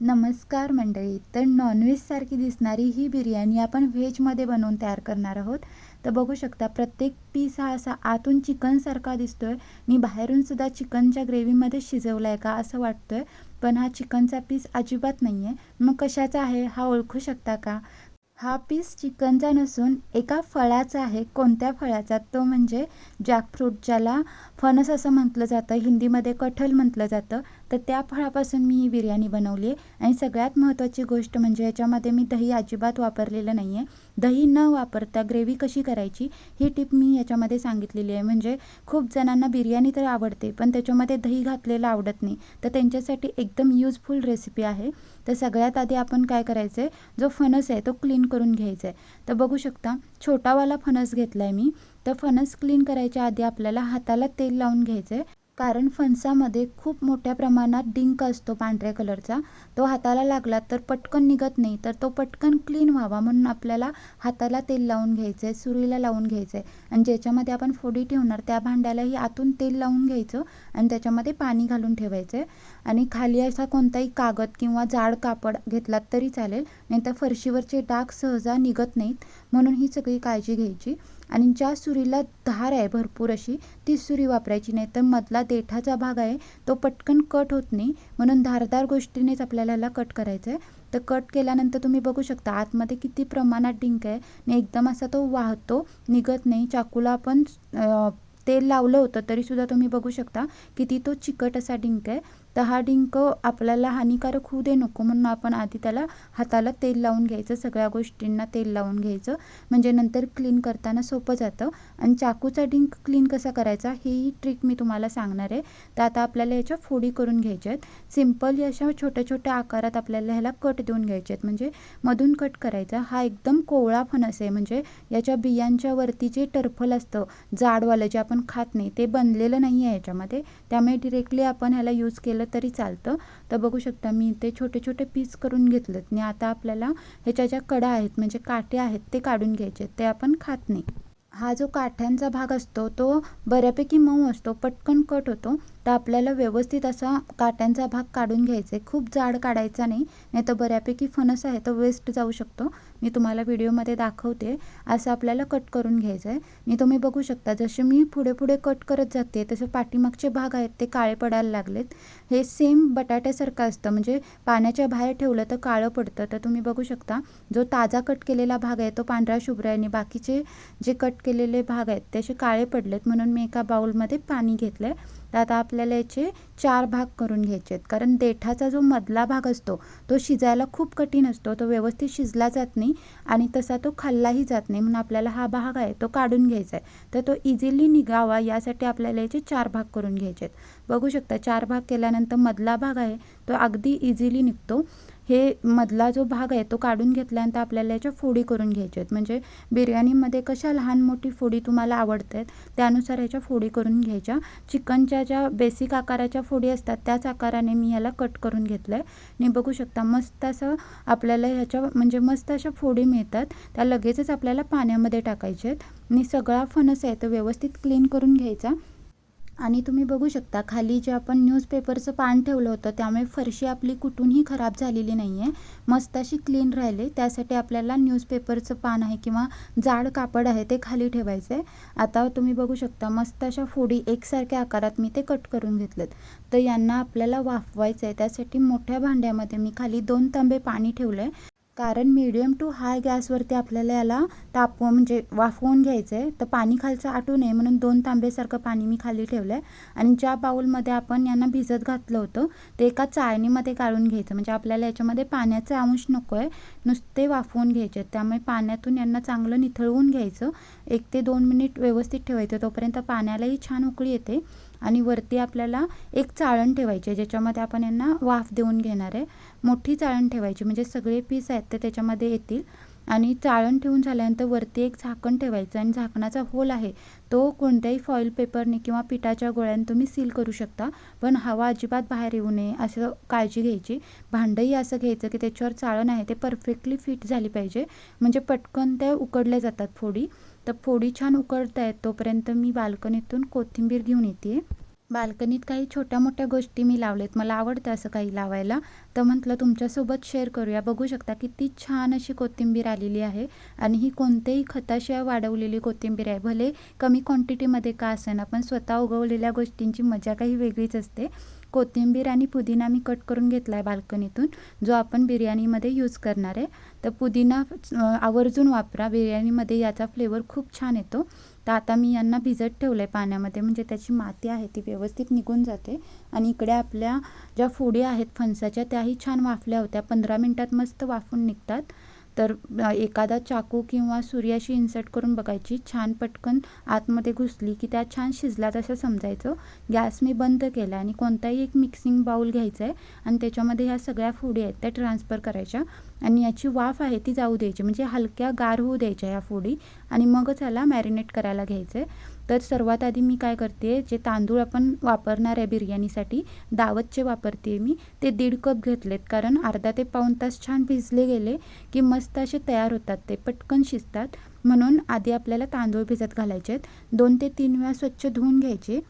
नमस्कार मंडळी. तर नॉनव्हेजसारखी दिसणारी ही बिर्याणी आपण व्हेजमध्ये बनवून तयार करणार आहोत. तर बघू शकता प्रत्येक पीस हा असा आतून चिकनसारखा दिसतोय. मी बाहेरून सुद्धा चिकनच्या ग्रेव्हीमध्ये शिजवला आहे का असं वाटतोय पण हा चिकनचा पीस अजिबात नाही आहे मग कशाचा आहे? हा ओळखू शकता का? हा पीस चिकनचा नसून एका फळाचा आहे. कोणत्या फळाचा? तो म्हणजे जॅकफ्रूट ज्याला फणस असं म्हटलं जातं. हिंदीमध्ये कठल म्हटलं जातं. तर त्या फळापासून मी ही बिर्याणी बनवली आहे. आणि सगळ्यात महत्त्वाची गोष्ट म्हणजे याच्यामध्ये मी दही अजिबात वापरलेलं नाही आहे दही न वापरता ग्रेव्ही कशी करायची ही टिप मी याच्यामध्ये सांगितलेली आहे. म्हणजे खूप जणांना बिर्याणी तर आवडते पण त्याच्यामध्ये दही घातलेलं आवडत नाही. तर त्यांच्यासाठी एकदम यूजफुल रेसिपी आहे. तर सगळ्यात आधी आपण काय करायचं आहे जो फणस आहे तो क्लीन करून घ्यायचा आहे तर बघू शकता छोटावाला फणस घेतला आहे मी. तर फणस क्लीन करायच्या आधी आपल्याला हाताला तेल लावून घ्यायचं आहे कारण फणसामध्ये खूप मोठ्या प्रमाणात डिंक असतो पांढऱ्या कलरचा. तो हाताला लागला तर पटकन निघत नाही तर तो पटकन क्लीन व्हावा म्हणून आपल्याला हाताला तेल लावून घ्यायचं आहे सुरीला लावून घ्यायचं आहे आणि ज्याच्यामध्ये आपण फोडी ठेवणार त्या भांड्यालाही आतून तेल लावून घ्यायचं आणि त्याच्यामध्ये पाणी घालून ठेवायचं आहे आणि खाली असा कोणताही कागद किंवा जाड कापड घेतलात तरी चालेल नाहीतर फरशीवरचे डाग सहजा निघत नाहीत म्हणून ही सगळी काळजी घ्यायची. आणि ज्या सुरीला धार आहे भरपूर अशी ती सुरी वापरायची नाही तर मधला देठाचा भाग आहे तो पटकन कट होत नाही म्हणून धारदार गोष्टीनेच आपल्याला ह्याला कट करायचं आहे तर कट केल्यानंतर तुम्ही बघू शकता आतमध्ये किती प्रमाणात डिंक आहे आणि एकदम असा तो वाहतो निघत नाही. चाकूला आपण तेल लावलं होतं तरीसुद्धा तुम्ही बघू शकता किती तो चिकट असा डिंक आहे. तर हा डिंक आपल्याला हानिकारक होऊ दे नको म्हणून आपण आधी त्याला हाताला तेल लावून घ्यायचं सगळ्या गोष्टींना तेल लावून घ्यायचं. म्हणजे नंतर क्लीन करताना सोपं जातं. आणि चाकूचा डिंक क्लीन कसा करायचा ही ट्रिक मी तुम्हाला सांगणार आहे. तर आता आपल्याला याच्या फोडी करून घ्यायच्या आहेत. सिंपल अशा छोट्या छोट्या आकारात आपल्याला ह्याला कट देऊन घ्यायचे आहेत. म्हणजे मधून कट करायचा. हा एकदम कोवळा फणस आहे. म्हणजे याच्या बियांच्या वरती जे टर्फल असतं जाडवालं जे आपण खात नाही ते बनलेलं नाही आहे याच्यामध्ये. त्यामुळे डिरेक्टली आपण ह्याला यूज केलं तरी चालतं. तर बघू शकता मी ते छोटे छोटे पीस करून घेतलेत. आणि आता आपल्याला ह्याच्या ज्या कडा आहेत म्हणजे काटे आहेत ते काढून घ्यायचे ते आपण खात नाही. हा जो काठ्यांचा भाग असतो तो बऱ्यापैकी मऊ असतो पटकन कट होतो. तर आपल्याला व्यवस्थित असा काट्यांचा भाग काढून घ्यायचा आहे. खूप जाड काढायचा नाही. नाही तर बऱ्यापैकी फणस आहे तो वेस्ट जाऊ शकतो. मी तुम्हाला व्हिडिओमध्ये दाखवते. असं आपल्याला कट करून घ्यायचं आहे. आणि तुम्ही बघू शकता जसे मी पुढे पुढे कट करत जाते तसे पाठीमागचे भाग आहेत ते काळे पडायला लागलेत. हे सेम बटाट्यासारखं असतं. म्हणजे पाण्याच्या बाहेर ठेवलं तर काळं पडतं. तर तुम्ही बघू शकता जो ताजा कट केलेला भाग आहे तो पांढरा शुभ्र आहे. आणि बाकीचे जे कट केलेले भाग आहेत ते असे काळे पडलेत. म्हणून मी एका बाउलमध्ये पाणी घेतलं आहे तर आता आपल्याला याचे चार भाग करून घ्यायचे आहेत. कारण देठाचा जो मधला भाग असतो तो शिजायला खूप कठीण असतो. तो व्यवस्थित शिजला जात नाही आणि तसा तो खाल्लाही जात नाही. म्हणून आपल्याला हा भाग आहे तो काढून घ्यायचा आहे. तर तो इझिली निघावा. यासाठी आपल्याला याचे चार भाग करून घ्यायचे आहेत. बघू शकता चार भाग केल्यानंतर मधला भाग आहे तो अगदी इझिली निघतो. हे मधला जो भाग आहे तो काढून घेतल्यानंतर आपल्याला याच्या फोडी करून घ्यायच्या आहेत. म्हणजे बिर्याणीमध्ये कशा लहान मोठी फोडी तुम्हाला आवडत आहेत त्यानुसार ह्याच्या फोडी करून घ्यायच्या. चिकनच्या ज्या बेसिक आकाराच्या फोडी असतात त्याच आकाराने मी ह्याला कट करून घेतलं आहे आणि बघू शकता मस्त असं आपल्याला ह्याच्या म्हणजे मस्त अशा फोडी मिळतात. त्या लगेचच आपल्याला पाण्यामध्ये टाकायच्या आहेत. आणि सगळा फणस आहे तो व्यवस्थित क्लीन करून घ्यायचा. आणि तुम्ही बघू शकता खाली जे आपण न्यूजपेपरचं पान ठेवलं होतं त्यामुळे फरशी आपली कुठूनही खराब झालेली नाही आहे मस्त अशी क्लीन राहिले. त्यासाठी आपल्याला न्यूजपेपरचं पान आहे किंवा जाड कापड आहे ते खाली ठेवायचं आहे आता तुम्ही बघू शकता मस्त अशा फोडी एकसारख्या आकारात मी ते कट करून घेतलेत. तर यांना आपल्याला वाफवायचं आहे त्यासाठी मोठ्या भांड्यामध्ये मी खाली दोन तांबे पाणी ठेवलं आहे कारण मीडियम टू हाय गॅसवरती आपल्याला याला तापवून म्हणजे वाफवून घ्यायचं आहे तर पाणी खालचं आटू नये म्हणून दोन तांबेसारखं पाणी मी खाली ठेवलं आहे आणि ज्या बाऊलमध्ये आपण यांना भिजत घातलं होतं ते एका चाळणीमध्ये काढून घ्यायचं. म्हणजे आपल्याला याच्यामध्ये पाण्याचा अंश नको आहे नुसते वाफवून घ्यायचे. त्यामुळे पाण्यातून यांना चांगलं निथळवून घ्यायचं. एक ते दोन मिनिट व्यवस्थित ठेवायचं. तोपर्यंत पाण्यालाही छान उकळी येते. आणि वरती आपल्याला एक चाळण ठेवायची आहे ज्याच्यामध्ये आपण यांना वाफ देऊन घेणार आहे. मोठी चाळण ठेवायची. म्हणजे सगळे पीस आहेत ते त्याच्यामध्ये येतील. आणि चाळण ठेवून झाल्यानंतर वरती एक झाकण ठेवायचं आणि झाकणाचा होल आहे. तो कोणत्याही फॉईल पेपरने किंवा पिठाच्या गोळ्याने तुम्ही सील करू शकता. पण हवा अजिबात बाहेर येऊ नये असं काळजी घ्यायची. भांडंही असं घ्यायचं की त्याच्यावर चाळण आहे ते परफेक्टली फिट झाली पाहिजे. म्हणजे पटकन ते उकडल्या जातात फोडी. तर फोडी छान उकडत आहेत तोपर्यंत मी बाल्कनीतून कोथिंबीर घेऊन येते. बाल्कनीत काही छोट्या मोठ्या गोष्टी मी लावलेत. मला आवडतं असं काही लावायला. तर म्हटलं तुमच्यासोबत शेअर करूया. बघू शकता किती छान अशी कोथिंबीर आलेली आहे आणि ही कोणत्याही खताशिवाय वाढवलेली कोथिंबीर आहे. भले कमी क्वांटिटीमध्ये का असेना पण स्वतः उगवलेल्या गोष्टींची मजा काही वेगळीच असते. कोथिंबीर आणि पुदिना मी कट करून घेतला आहे बाल्कनीतून. जो आपण बिर्याणीमध्ये यूज करणार आहे. तर पुदिना आवर्जून वापरा. बिर्याणीमध्ये याचा फ्लेवर खूप छान येतो. तर आता मी यांना भिजत ठेवलं आहे पाण्यामध्ये. म्हणजे त्याची माती आहे ती व्यवस्थित निघून जाते. आणि इकडे आपल्या ज्या फोडी आहेत फणसाच्या त्याही छान वाफल्या होत्या. पंधरा मिनटात मस्त वाफून निघतात. तर एखादा चाकू किंवा सुरी इन्सर्ट करून बघायची. छान पटकन आतमध्ये घुसली की त्या छान शिजला तसं समजायचं. गॅस मी बंद केला आणि कोणताही एक मिक्सिंग बाऊल घ्यायचा आहे आणि त्याच्यामध्ये ह्या सगळ्या फोडी आहेत त्या ट्रान्सफर करायच्या. आणि याची वाफ आहे ती जाऊ द्यायची. म्हणजे हलक्या गार होऊ द्यायच्या ह्या फोडी आणि मगच ह्याला मॅरिनेट करायला घ्यायचं आहे तर सर्वात आधी मी काय करते जे तांदूळ आपण वापरणार आहे बिर्याणीसाठी दावतचे वापरते मी ते दीड कप घेतलेत. कारण अर्धा ते पाऊण तास छान भिजले गेले की मस्त असे तयार होतात ते पटकन शिजतात. म्हणून आधी आपल्याला तांदूळ भिजत घालायचे आहेत. दोन ते तीन वेळा स्वच्छ धुवून घ्यायचे.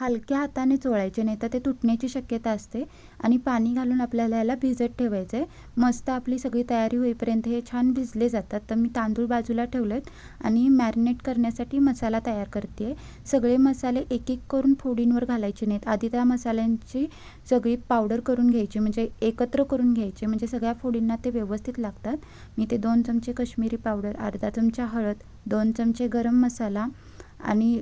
हलक्या हाताने चोळायचे नाही तर ते तुटण्याची शक्यता असते. आणि पाणी घालून आपल्याला याला भिजत ठेवायचं आहे मस्त आपली सगळी तयारी होईपर्यंत हे छान भिजले जातात. तर मी तांदूळ बाजूला ठेवलेत आणि मॅरिनेट करण्यासाठी मसाला तयार करते. आहे सगळे मसाले एक एक करून फोडींवर घालायचे नाहीत. आधी त्या मसाल्यांची सगळी पावडर करून घ्यायची म्हणजे एकत्र करून घ्यायचे म्हणजे सगळ्या फोडींना ते व्यवस्थित लागतात. मी ते दोन चमचे कश्मीरी पावडर अर्धा चमचा हळद दोन चमचे गरम मसाला आणि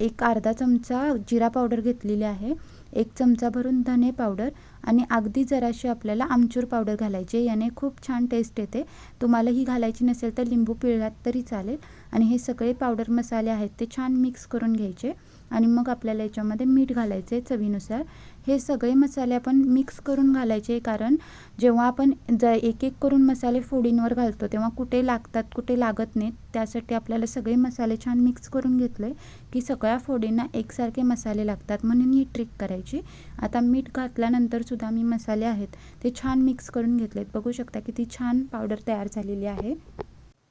एक अर्धा चमचा जिरा पावडर घेतलेली आहे एक चमचा भरून धने पावडर आणि अगदी जराशी आपल्याला आमचूर पावडर घालायची याने खूप छान टेस्ट येते. तुम्हाला ही घालायची नसेल तर लिंबू पिळलात तरी चालेल. आणि हे सगळे पावडर मसाले आहेत ते छान मिक्स करून घ्यायचे. आणि मग आपल्याला याच्यामध्ये मीठ घालायचे चवीनुसार. हे सगळे मसाले आपण मिक्स करून घालायचे कारण जेव्हा आपण ज एक एक करून मसाले फोडींवर घालतो तेव्हा कुठे लागतात कुठे लागत नाहीत त्यासाठी आपल्याला सगळे मसाले छान मिक्स करून घेतले की सगळ्या फोडींना एकसारखे मसाले लागतात. म्हणून ही ट्रिक करायची. आता मीठ घातल्यानंतरसुद्धा मी मसाले आहेत ते छान मिक्स करून घेतलेत. बघू शकता किती छान पावडर तयार झालेली आहे.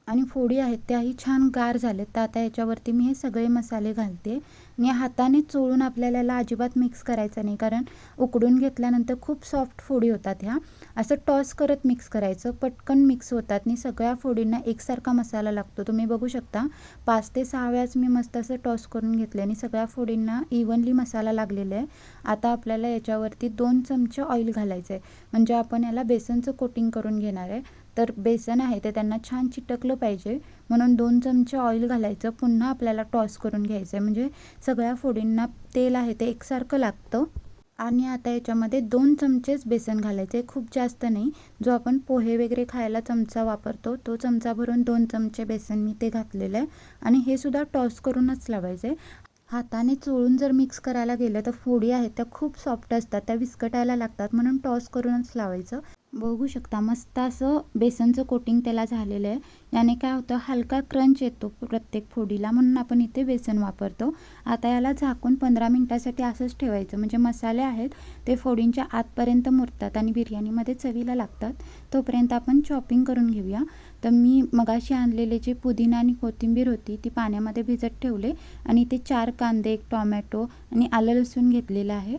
आणि फोडी आहेत त्याही छान गार झालेत. तर आता याच्यावरती मी हे सगळे मसाले घालते. आणि हाताने चोळून आपल्याला याला अजिबात मिक्स करायचं नाही. कारण उकडून घेतल्यानंतर खूप सॉफ्ट फोडी होतात ह्या. असं टॉस करत मिक्स करायचं. पटकन मिक्स होतात. आणि सगळ्या फोडींना एकसारखा मसाला लागतो. तुम्ही बघू शकता. पाच ते सहा वेळाच मी मस्त असं टॉस करून घेतले आणि सगळ्या फोडींना इव्हनली मसाला लागलेला आहे. आता आपल्याला याच्यावरती दोन चमचे ऑइल घालायचं आहे म्हणजे आपण याला बेसनचं कोटिंग करून घेणार आहे. तर बेसन आहे ते त्यांना छान चिटकलं पाहिजे. म्हणून दोन चमचे ऑइल घालायचं. पुन्हा आपल्याला टॉस करून घ्यायचं आहे म्हणजे सगळ्या फोडींना तेल आहे ते एकसारखं लागतं. आणि आता याच्यामध्ये दोन चमचेच बेसन घालायचे खूप जास्त नाही. जो आपण पोहे वगैरे खायला चमचा वापरतो तो चमचा भरून दोन चमचे बेसन मी ते घातलेलं आहे. आणि हे सुद्धा टॉस करूनच लावायचं आहे हाताने चोळून जर मिक्स करायला गेलं तर फोडी आहेत त्या खूप सॉफ्ट असतात. त्या विस्कटायला लागतात. म्हणून टॉस करूनच लावायचं. बघू शकता. मस्त असं बेसनचं कोटिंग त्याला झालेलं आहे. याने काय होतं हलका क्रंच येतो प्रत्येक फोडीला. म्हणून आपण इथे बेसन वापरतो. आता याला झाकून पंधरा मिनटासाठी असंच ठेवायचं. म्हणजे मसाले आहेत ते फोडींच्या आतपर्यंत मुरतात आणि बिर्याणीमध्ये चवीला लागतात. तोपर्यंत आपण चॉपिंग करून घेऊया. तर मी मगाशी आणलेले जे पुदिना आणि कोथिंबीर होती ती पाण्यामध्ये भिजत ठेवले. आणि ते चार कांदे एक टॉमॅटो आणि आलं लसूण घेतलेलं आहे.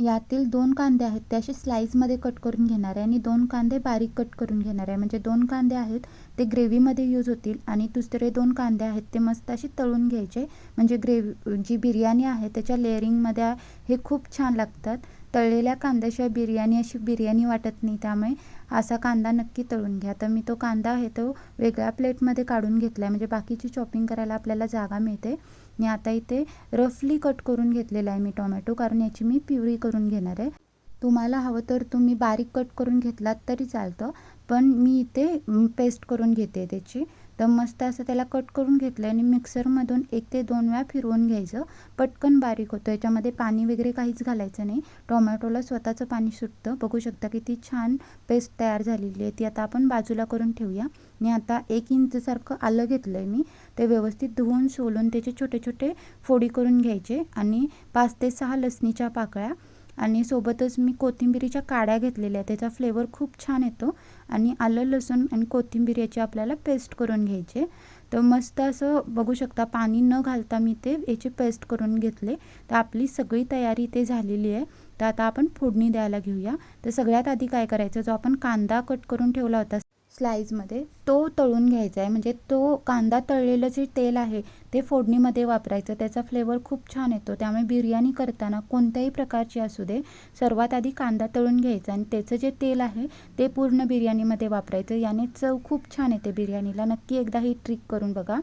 यातील दोन कांदे आहेत ते असे स्लाईसमध्ये कट करून घेणार आहे आणि दोन कांदे बारीक कट करून घेणार आहे. म्हणजे दोन कांदे आहेत ते ग्रेव्हीमध्ये यूज होतील आणि दुसरे दोन कांदे आहेत ते मस्त असे तळून घ्यायचे. म्हणजे ग्रेव्ही जी बिर्याणी आहे त्याच्या लेअरिंगमध्ये हे खूप छान लागतात. तळलेल्या कांद्याशिवाय बिर्याणी अशी बिर्याणी वाटत नाही त्यामुळे असा कांदा नक्की तळून घ्या. तर मी तो कांदा आहे तो वेगळ्या प्लेटमध्ये काढून घेतला आहे म्हणजे बाकीची चॉपिंग करायला आपल्याला जागा मिळते. आणि आता इथे रफली कट करून घेतलेला आहे मी टोमॅटो कारण याची मी प्युरी करून घेणार आहे. तुम्हाला हवं तर तुम्ही बारीक कट करून घेतलात तरी चालतं पण मी इथे पेस्ट करून घेते त्याची. तर मस्त असं त्याला कट करून घेतलं आणि मिक्सरमधून एक ते दोन वेळा फिरवून घ्यायचं. पटकन बारीक होतं याच्यामध्ये पाणी वगैरे काहीच घालायचं नाही. टोमॅटोला स्वतःचं पाणी सुटतं. बघू शकता किती छान पेस्ट तयार झालेली आहे. ती आता आपण बाजूला करून ठेवूया. आणि आता एक इंचसारखं आलं घेतलं आहे मी. ते व्यवस्थित धुवून सोलून त्याचे छोटे छोटे फोडी करून घ्यायचे आणि पाच ते सहा लसणीच्या पाकळ्या आणि सोबतच मी कोथिंबिरीच्या काड्या घेतलेल्या त्याचा फ्लेवर खूप छान येतो आणि आलं लसूण आणि कोथिंबीर याची आपल्याला पेस्ट करून घ्यायचे. तर मस्त असं बघू शकता पाणी न घालता मी ते याची पेस्ट करून घेतले. तर आपली सगळी तयारी इथे झालेली आहे. तर आता आपण फोडणी द्यायला घेऊया. तर सगळ्यात आधी काय करायचं जो आपण कांदा कट करून ठेवला होता स्लाईजमध्ये तो तळून घ्यायचा आहे म्हणजे तो कांदा तळलेलं जे तेल आहे ते फोडणीमध्ये वापरायचं. त्याचा फ्लेवर खूप छान येतो. त्यामुळे बिर्याणी करताना कोणत्याही प्रकारची असू दे सर्वात आधी कांदा तळून घ्यायचा आणि त्याचं जे तेल आहे ते पूर्ण बिर्याणीमध्ये वापरायचं. याने चव खूप छान येते बिर्याणीला. नक्की एकदा ही ट्रिक करून बघा.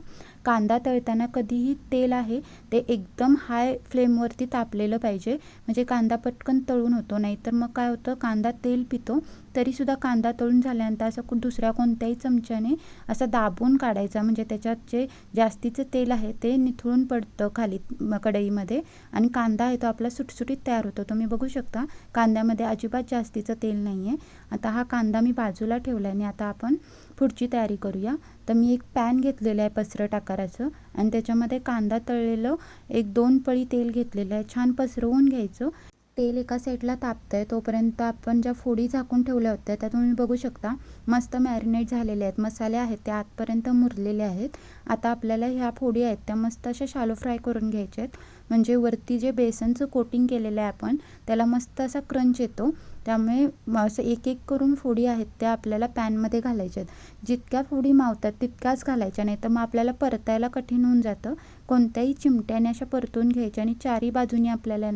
कांदा तळताना कधीही तेल आहे ते एकदम हाय फ्लेमवरती तापलेलं पाहिजे. म्हणजे कांदा पटकन तळून होतो. नाहीतर मग काय होतं? कांदा तेल पितो तरीसुद्धा कांदा तळून झाल्यानंतर असं दुसऱ्या कोणत्याही चमच्या चमच्याने असा दाबून काढायचा. म्हणजे त्याच्यात जे जास्तीचं तेल आहे ते निथळून पडतं खाली कढईमध्ये. आणि कांदा आहे तो आपला सुटसुटीत तयार होतो. तुम्ही बघू शकता कांद्यामध्ये अजिबात जास्तीचं तेल नाही आहे आता हा कांदा मी बाजूला ठेवला आहे आणि आता आपण पुढची तयारी करूया. तर मी एक पॅन घेतलेलं आहे पसरट आकाराचं आणि त्याच्यामध्ये कांदा तळलेलं एक दोन पळी तेल घेतलेलं आहे. छान पसरवून घ्यायचं. तेल एका साईडला तापतं आहे तोपर्यंत आपण ज्या फोडी झाकून ठेवल्या होत्या त्या तुम्ही बघू शकता. मस्त मॅरिनेट झालेले आहेत. मसाले आहेत ते आतपर्यंत मुरलेले आहेत. आता आपल्याला ह्या फोडी आहेत त्या मस्त अशा शालो फ्राय करून घ्यायच्या आहेत. म्हणजे वरती जे बेसनचं कोटिंग केलेलं आहे आपण त्याला मस्त असा क्रंच येतो. त्यामुळे असं एक एक करून फोडी आहेत त्या आपल्याला पॅनमध्ये घालायच्या आहेत. जितक्या फोडी मावतात तितक्याच घालायच्या नाही तर मग आपल्याला परतायला कठीण होऊन जातं. कोणत्याही चिमट्याने अशा परतून घ्यायच्या आणि चारी बाजूनी आपल्याला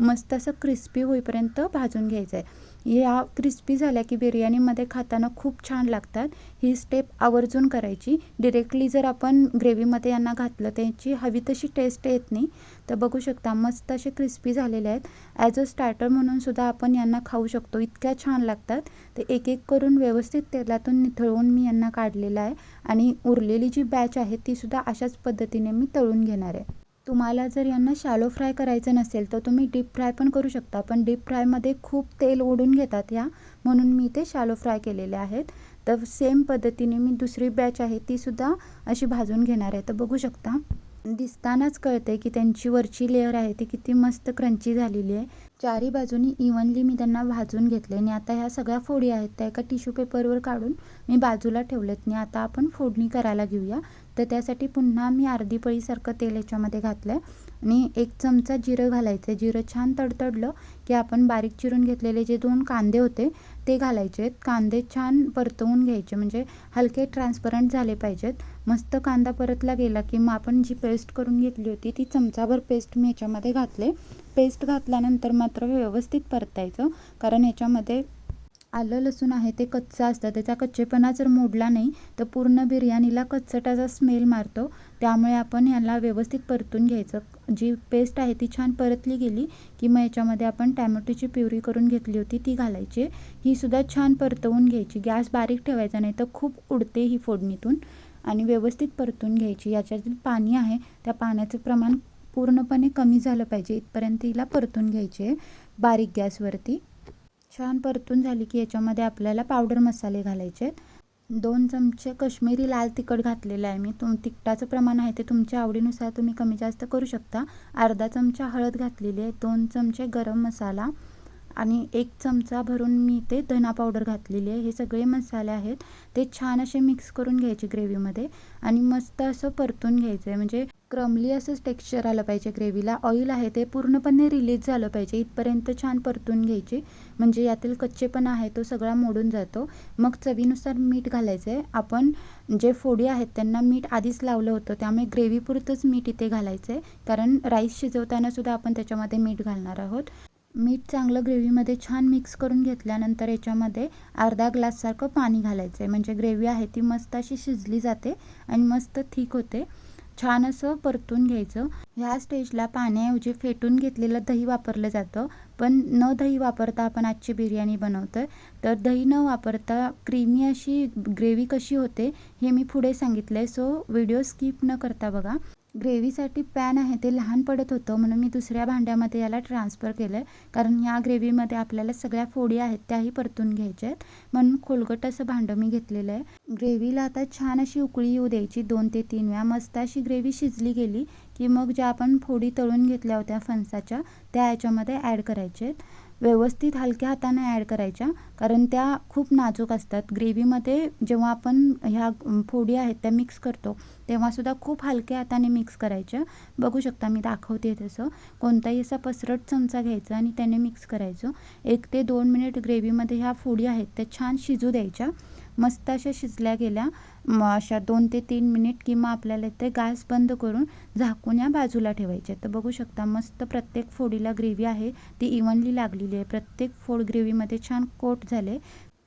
मस्त असं क्रिस्पी होईपर्यंत भाजून घ्यायचं आहे. या क्रिस्पी झाल्या की बिर्याणीमध्ये खाताना खूप छान लागतात. ही स्टेप आवर्जून करायची. डिरेक्टली जर आपण ग्रेव्हीमध्ये यांना घातलं त्यांची हवी तशी टेस्ट येत नाही. तर बघू शकता मस्त असे क्रिस्पी झालेले आहेत. ॲज अ स्टार्टर म्हणून सुद्धा आपण यांना खाऊ शकतो. इतक्या छान लागतात. ते एक एक करून व्यवस्थित तेलातून निथळवून मी यांना काढलेलं आहे. आणि उरलेली जी बॅच आहे तीसुद्धा अशाच पद्धतीने मी तळून घेणार आहे. तुम्हाला जर यांना शॅलो फ्राय करायचं नसेल तर तुम्ही डीप फ्राय पण करू शकता. पण डीप फ्रायमध्ये खूप तेल ओढून घेतात या. म्हणून मी ते शॅलो फ्राय केलेले आहेत. तर सेम पद्धतीने मी दुसरी बॅच आहे तीसुद्धा अशी भाजून घेणार आहे. तर बघू शकता. दिसतानाच कळते की त्यांची वरची लेअर आहे ती किती मस्त क्रंची झालेली आहे. चारी बाजूनी इव्हनली मी त्यांना भाजून घेतले आणि आता ह्या सगळ्या फोडी आहेत त्या एका टिश्यू पेपरवर काढून मी बाजूला ठेवलेत आणि आता आपण फोडणी करायला घेऊया. तर त्यासाठी पुन्हा मी अर्धी पळीसारखं तेल याच्यामध्ये घातलं आहे आणि एक चमचा जिरं घालायचं आहे जिरं छान तडतडलं की आपण बारीक चिरून घेतलेले जे दोन कांदे होते ते घालायचे आहेत. कांदे छान परतवून घ्यायचे म्हणजे हलके ट्रान्सपरंट झाले पाहिजेत. मस्त कांदा परतला गेला की मग आपण जी पेस्ट करून घेतली होती ती चमचाभर पेस्ट मी ह्याच्यामध्ये घातले. पेस्ट घातल्यानंतर मात्र व्यवस्थित परतायचं. कारण ह्याच्यामध्ये आलं लसूण आहे ते कच्चं असतं. त्याचा कच्चेपणा जर मोडला नाही तर पूर्ण बिर्याणीला कच्चटाचा स्मेल मारतो. त्यामुळे आपण याला व्यवस्थित परतून घ्यायचं. जी पेस्ट आहे ती छान परतली गेली की मग याच्यामध्ये आपण टॅमॅटोची प्युरी करून घेतली होती ती घालायची. ही सुद्धा छान परतवून घ्यायची. गॅस बारीक ठेवायचा नाही तर खूप उडते ही फोडणीतून. आणि व्यवस्थित परतून घ्यायची. याच्यातील पाणी आहे त्या पाण्याचं प्रमाण पूर्णपणे कमी झालं पाहिजे. इथपर्यंत हिला परतून घ्यायची आहे बारीक गॅसवरती. छान परतून झाली की याच्यामध्ये आपल्याला पावडर मसाले घालायचे दोन चमचे कश्मीरी लाल तिखट घातलेलं आहे मी. तुम तिखटाचं प्रमाण आहे ते तुमच्या आवडीनुसार तुम्ही कमी जास्त करू शकता. अर्धा चमचा हळद घातलेली आहे. दोन चमचे गरम मसाला. आणि एक चमचा भरून मी ते धना पावडर घातलेली आहे. हे सगळे मसाले आहेत. ते छान असे मिक्स करून घ्यायचे ग्रेव्हीमध्ये आणि मस्त असं परतून घ्यायचं आहे म्हणजे क्रमली असंच टेक्स्चर आलं पाहिजे ग्रेव्हीला ऑइल आहे ते पूर्णपणे रिलीज झालं पाहिजे. इथपर्यंत छान परतून घ्यायचे. म्हणजे यातील कच्चेपणा आहे तो सगळा मोडून जातो. मग चवीनुसार मीठ घालायचं आहे आपण जे फोडी आहेत त्यांना मीठ आधीच लावलं होतं. त्यामुळे ग्रेव्हीपुरतंच मीठ इथे घालायचं आहे कारण राईस शिजवताना सुद्धा आपण त्याच्यामध्ये मीठ घालणार आहोत. मीठ चांगलं ग्रेव्हीमध्ये छान मिक्स करून घेतल्यानंतर याच्यामध्ये अर्धा ग्लाससारखं पाणी घालायचं आहे म्हणजे ग्रेव्ही आहे ती मस्त अशी शिजली जाते आणि मस्त थिक होते. छान असं परतून घ्यायचं. ह्या स्टेजला पाण्याऐवजी फेटून घेतलेलं दही वापरलं जातं. पण न दही वापरता आपण आजची बिर्याणी बनवतो तर दही न वापरता क्रीमी अशी ग्रेव्ही कशी होते हे मी पुढे सांगितलं आहे सो व्हिडिओ स्किप न करता बघा. ग्रेव्हीसाठी पॅन आहे ते लहान पडत होतं. म्हणून मी दुसऱ्या भांड्यामध्ये याला ट्रान्सफर केलं आहे कारण या ग्रेव्हीमध्ये आपल्याला सगळ्या फोडी आहेत त्याही परतून घ्यायच्या आहेत म्हणून खोलगट असं भांडं मी घेतलेलं आहे. ग्रेव्हीला आता छान अशी उकळी येऊ द्यायची दोन ते तीन वेळा. मस्त अशी ग्रेव्ही शिजली गेली की मग ज्या आपण फोडी तळून घेतल्या होत्या फणसाच्या त्या याच्यामध्ये ॲड करायच्या आहेत व्यवस्थित हलक्या हाताने ॲड करायच्या. कारण त्या खूप नाजूक असतात. ग्रेव्हीमध्ये जेव्हा आपण ह्या फोडी आहेत त्या मिक्स करतो तेव्हासुद्धा खूप हलक्या हाताने मिक्स करायच्या. बघू शकता मी दाखवते तसं. कोणताही असा पसरट चमचा घ्यायचा आणि त्याने मिक्स करायचं. एक ते दोन मिनिट ग्रेव्हीमध्ये ह्या फोडी आहेत त्या छान शिजू द्यायच्या. मस्त अशा शिजल्या गेल्या. अशा दोन ते तीन मिनिट किंवा आपल्याला ते गॅस बंद करून झाकून या बाजूला ठेवायचे. तर बघू शकता मस्त प्रत्येक फोडीला ग्रेव्ही आहे. ती इव्हनली लागलेली आहे. प्रत्येक फोड ग्रेव्हीमध्ये छान कोट झाले.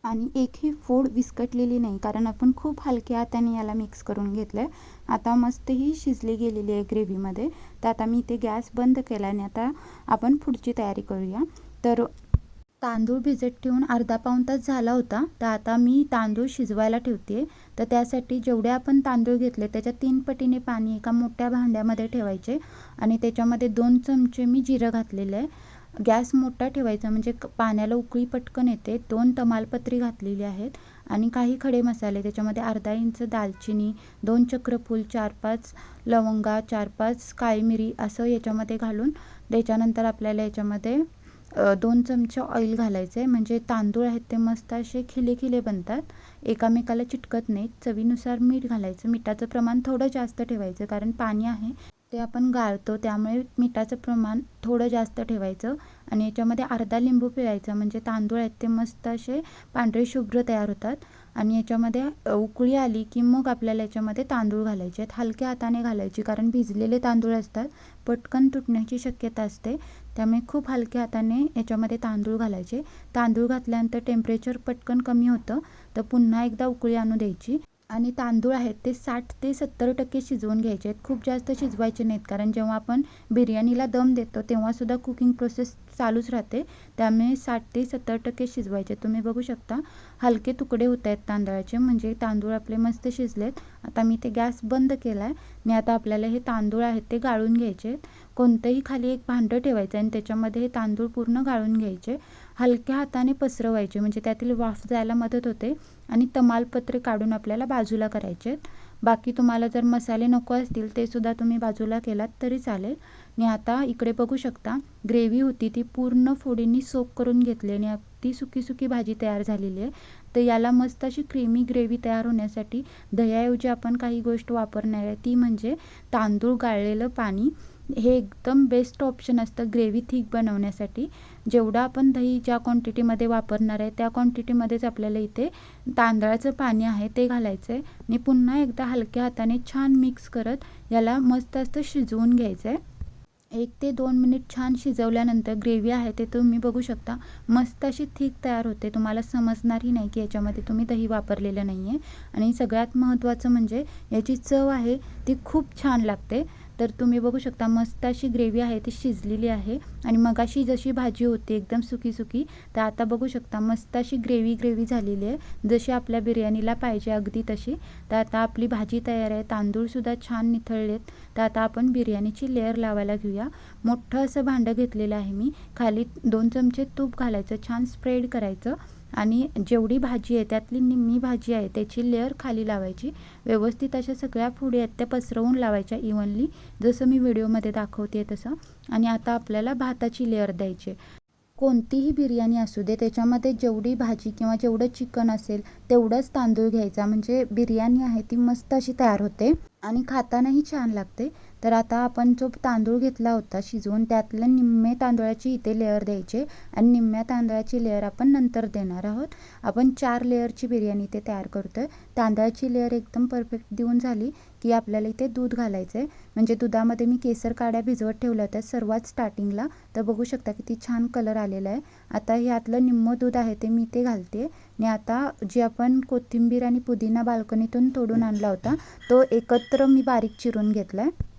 आणि एकही फोड विस्कटलेली नाही कारण आपण खूप हलक्या हाताने याला मिक्स करून घेतलं आहे आता मस्त ही शिजली गेलेली आहे ग्रेव्हीमध्ये. तर आता मी ते गॅस बंद केला आणि आता आपण पुढची तयारी करूया. तर तांदूळ भिजत ठेवून अर्धा पाऊण तास झाला होता. तर आता मी तांदूळ शिजवायला ठेवते तर त्यासाठी जेवढे आपण तांदूळ घेतले त्याच्या तीन पटीने पाणी एका मोठ्या भांड्यामध्ये ठेवायचे. आणि त्याच्यामध्ये दोन चमचे मी जिरं घातलेलं आहे. गॅस मोठा ठेवायचा म्हणजे पाण्याला उकळी पटकन येते. दोन तमालपत्री घातलेली आहेत. आणि काही खडे मसाले त्याच्यामध्ये अर्धा इंच दालचिनी दोन चक्रफूल चार पाच लवंगा चार पाच काळी मिरी असं याच्यामध्ये घालून त्याच्यानंतर आपल्याला याच्यामध्ये दोन चमचे ऑइल घालायचं. आहे म्हणजे तांदूळ आहेत ते मस्त असे खिले खिले बनतात. एकामेकाला चिटकत नाहीत. चवीनुसार मीठ घालायचं. मिठाचं प्रमाण थोडं जास्त ठेवायचं कारण पाणी आहे. ते आपण गाळतो. त्यामुळे मिठाचं प्रमाण थोडं जास्त ठेवायचं. आणि याच्यामध्ये अर्धा लिंबू पिळायचा. म्हणजे तांदूळ आहेत ते मस्त असे पांढरे शुभ्र तयार होतात. आणि याच्यामध्ये उकळी आली की मग आपल्याला याच्यामध्ये तांदूळ घालायचे आहेत. हलक्या हाताने घालायची कारण भिजलेले तांदूळ असतात. पटकन तुटण्याची शक्यता असते. त्यामुळे खूप हलक्या हाताने याच्यामध्ये तांदूळ घालायचे. तांदूळ घातल्यानंतर टेम्परेचर पटकन कमी होतं. तर पुन्हा एकदा उकळी आणू द्यायची. आणि तांदूळ आहेत ते साठ ते सत्तर टक्के शिजवून घ्यायचे आहेत. खूप जास्त शिजवायचे नाहीत कारण जेव्हा आपण बिर्याणीला दम देतो तेव्हासुद्धा कुकिंग प्रोसेस चालूच राहते. त्यामुळे साठ ते सत्तर टक्के शिजवायचे. तुम्ही बघू शकता हलके तुकडे होत आहेत तांदळाचे. म्हणजे तांदूळ आपले मस्त शिजलेत. आता मी ते गॅस बंद केला आहे आणि आता आपल्याला हे तांदूळ आहेत ते गाळून घ्यायचे आहेत. कोणतंही खाली एक भांडं ठेवायचं आणि त्याच्यामध्ये हे तांदूळ पूर्ण गाळून घ्यायचे. हलक्या हाताने पसरवायचे. म्हणजे त्यातील वाफ जायला मदत होते आणि तमालपत्रे काढून आपल्याला बाजूला करायचे आहेत. बाकी तुम्हाला जर मसाले नको असतील ते सुद्धा तुम्ही बाजूला केलात तरी चालेल. आणि आता इकडे बघू शकता ग्रेव्ही होती ती पूर्ण फोडींनी सोक करून घेतली आणि अगदी सुकी सुकी भाजी तयार झालेली आहे. तर याला मस्त अशी क्रीमी ग्रेव्ही तयार होण्यासाठी दह्याऐवजी आपण काही गोष्ट वापरणार आहे ती म्हणजे तांदूळ गाळलेलं पाणी. हे एकदम बेस्ट ऑप्शन असतं ग्रेव्ही थिक बनवण्यासाठी. जेवढं आपण दही ज्या क्वांटिटीमध्ये वापरणार आहे त्या क्वांटिटीमध्येच आपल्याला इथे तांदळाचं पाणी आहे ते घालायचं आहे आणि पुन्हा एकदा हलक्या हाताने छान मिक्स करत याला मस्त असं शिजवून घ्यायचं आहे एक ते दोन मिनिट छान शिजवल्यानंतर ग्रेव्ही आहे ते तुम्ही बघू शकता. मस्त अशी थिक तयार होते. तुम्हाला समजणारही नाही की याच्यामध्ये तुम्ही दही वापरलेलं नाही आहे आणि सगळ्यात महत्त्वाचं म्हणजे याची चव आहे ती खूप छान लागते. तर तुम्ही बघू शकता मस्त अशी ग्रेव्ही आहे ती शिजलेली आहे. आणि मगाशी जशी भाजी होती एकदम सुकी सुकी तर आता बघू शकता मस्त अशी ग्रेव्ही ग्रेव्ही झालेली आहे. जशी आपल्या बिर्याणीला पाहिजे अगदी तशी. तर आता आपली भाजी तयार आहे तांदूळसुद्धा छान निथळलेत. तर आता आपण बिर्याणीची लेअर लावायला घेऊया. मोठं असं भांडं घेतलेलं आहे मी. खाली दोन चमचे तूप घालायचं छान स्प्रेड करायचं. आणि जेवढी भाजी आहे त्यातली निम्मी भाजी आहे त्याची लेअर खाली लावायची. व्यवस्थित अशा सगळ्या फुडी आहेत त्या पसरवून लावायच्या इव्हनली जसं मी व्हिडिओमध्ये दाखवते तसं. आणि आता आपल्याला भाताची लेअर द्यायची कोणतीही बिर्याणी असू दे त्याच्यामध्ये जेवढी भाजी किंवा जेवढं चिकन असेल तेवढंच तांदूळ घ्यायचा. म्हणजे बिर्याणी आहे ती मस्त अशी तयार होते. आणि खातानाही छान लागते. तर आता आपण जो तांदूळ घेतला होता शिजवून त्यातल्या निम्मे तांदळाची इथे लेअर द्यायचे आणि निम्म्या तांदळाची लेअर आपण नंतर देणार आहोत. आपण चार लेअरची बिर्याणी इथे तयार करतो आहे तांदळाची लेअर एकदम परफेक्ट देऊन झाली की आपल्याला इथे दूध घालायचं आहे म्हणजे दुधामध्ये मी केसर काड्या भिजवत ठेवल्या होत्या सर्वात स्टार्टिंगला तर बघू शकता किती छान कलर आलेला आहे. आता ह्यातलं निम्मं दूध आहे ते मी ते घालते आणि आता जे आपण कोथिंबीर आणि पुदिना बाल्कनीतून तोडून आणला होता तो एकत्र मी बारीक चिरून घेतला आहे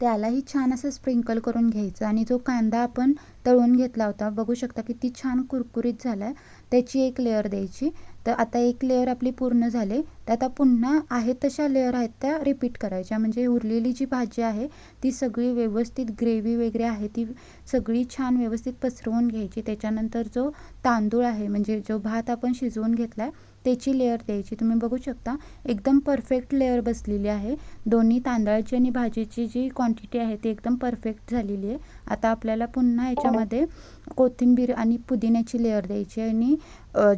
त्यालाही छान असं स्प्रिंकल करून घ्यायचं. आणि जो कांदा आपण तळून घेतला होता बघू शकता किती छान कुरकुरीत झाला आहे त्याची एक लेअर द्यायची. तर आता एक लेअर आपली पूर्ण झाले. तर आता पुन्हा आहेत तशा लेअर आहेत त्या रिपीट करायच्या. म्हणजे उरलेली जी भाजी आहे ती सगळी व्यवस्थित ग्रेव्ही वगैरे आहे ती सगळी छान व्यवस्थित पसरवून घ्यायची. त्याच्यानंतर जो तांदूळ आहे म्हणजे जो भात आपण शिजवून घेतला आहे त्याची लेअर द्यायची. तुम्ही बघू शकता एकदम परफेक्ट लेअर बसलेली आहे. दोन्ही तांदळाची आणि भाजीची जी क्वांटिटी आहे ती एकदम परफेक्ट झालेली आहे. आता आपल्याला पुन्हा याच्यामध्ये कोथिंबीर आणि पुदिन्याची लेअर द्यायची आणि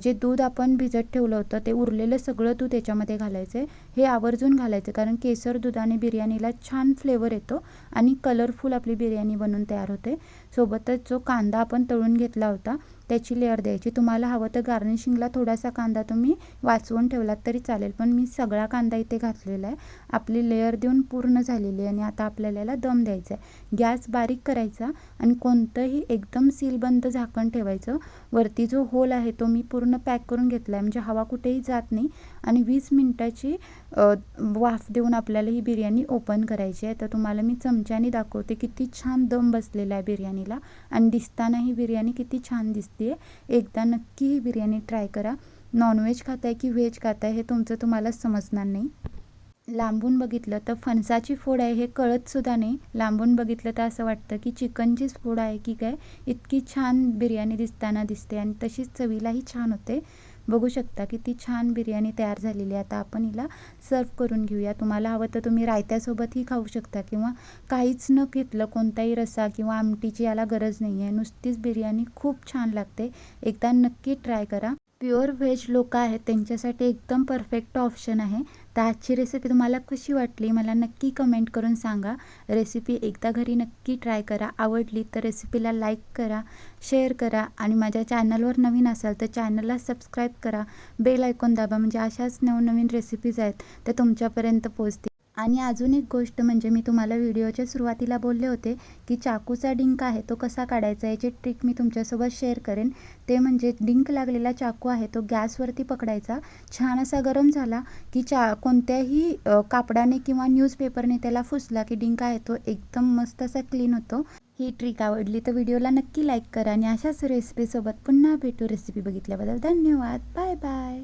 जे दूध आपण भिजत ठेवलं होतं ते उरलेलं सगळं दूध याच्यामध्ये घालायचं आहे. हे आवर्जून घालायचं कारण केसर दुधाने बिर्याणीला छान फ्लेवर येतो आणि कलरफुल आपली बिर्याणी बनून तयार होते. सोबतच जो कांदा आपण तळून घेतला होता त्याची लेअर द्यायची. तुम्हाला हवं तर गार्निशिंगला थोडासा कांदा तुम्ही वाचवून ठेवलात तरी चालेल पण मी सगळा कांदा इथे घातलेला आहे. आपली लेअर देऊन पूर्ण झालेली आहे आणि आता आपल्याला याला दम द्यायचा आहे. गॅस बारीक करायचा. आणि कोणतंही एकदम सीलबंद झाकण ठेवायचं. वरती जो होल आहे तो मी पूर्ण पॅक करून घेतला आहे म्हणजे हवा कुठेही जात नाही. आणि वीस मिनटाची वाफ देऊन आपल्याला ही बिर्याणी ओपन करायची आहे. तर तुम्हाला मी चमच्याने दाखवते किती छान दम बसलेला आहे बिर्याणीला. आणि दिसताना ही बिर्याणी किती छान दिसते एकदा नक्की ही बिर्याणी ट्राय करा. नॉनव्हेज खाताय की व्हेज खाताय हे तुमचं तुम्हाला समजणार नाही. लांबून बघितलं तर फणसाची फोड आहे हे कळतसुद्धा नाही. लांबून बघितलं तर असं वाटतं की चिकनचीच फोड आहे की काय? इतकी छान बिर्याणी दिसताना दिसते आणि तशीच चवीलाही छान होते. बघू शकता किती छान बिर्याणी तयार झालेली आहे. आता आपण हिला सर्व करून घेऊया. तुम्हाला हवं तर तुम्ही रायत्यासोबतही खाऊ शकता किंवा काहीच न घेतलं कोणताही रसा किंवा आमटीची याला गरज नाही आहे नुसतीच बिर्याणी खूप छान लागते. एकदा नक्की ट्राय करा. प्युअर व्हेज लोक आहेत त्यांच्यासाठी एकदम परफेक्ट ऑप्शन आहे. तर आजची रेसिपी तुम्हाला कशी वाटली मला नक्की कमेंट करून सांगा. रेसिपी एकदा घरी नक्की ट्राय करा. आवडली तर रेसिपीला लाईक करा शेअर करा आणि माझ्या चॅनलवर नवीन असाल तर चॅनलला सबस्क्राईब करा. बेल ऐकून दाबा म्हणजे अशाच नवनवीन रेसिपीज आहेत त्या तुमच्यापर्यंत पोचतील आणि अजून एक गोष्ट म्हणजे मी तुम्हाला व्हिडिओच्या सुरुवातीला बोलले होते की चाकूचा डिंक आहे तो कसा काढायचा याची ट्रिक मी तुमच्यासोबत शेअर करेन. ते म्हणजे डिंक लागलेला चाकू आहे तो गॅसवरती पकडायचा. छान असा गरम झाला की चा कोणत्याही कापडाने किंवा न्यूजपेपरने त्याला फुसला की डिंक आहे तो एकदम मस्त असा क्लीन होतो. ही ट्रिक आवडली तर व्हिडिओला नक्की लाईक करा आणि अशाच रेसिपीसोबत पुन्हा भेटू. रेसिपी बघितल्याबद्दल धन्यवाद. Bye bye.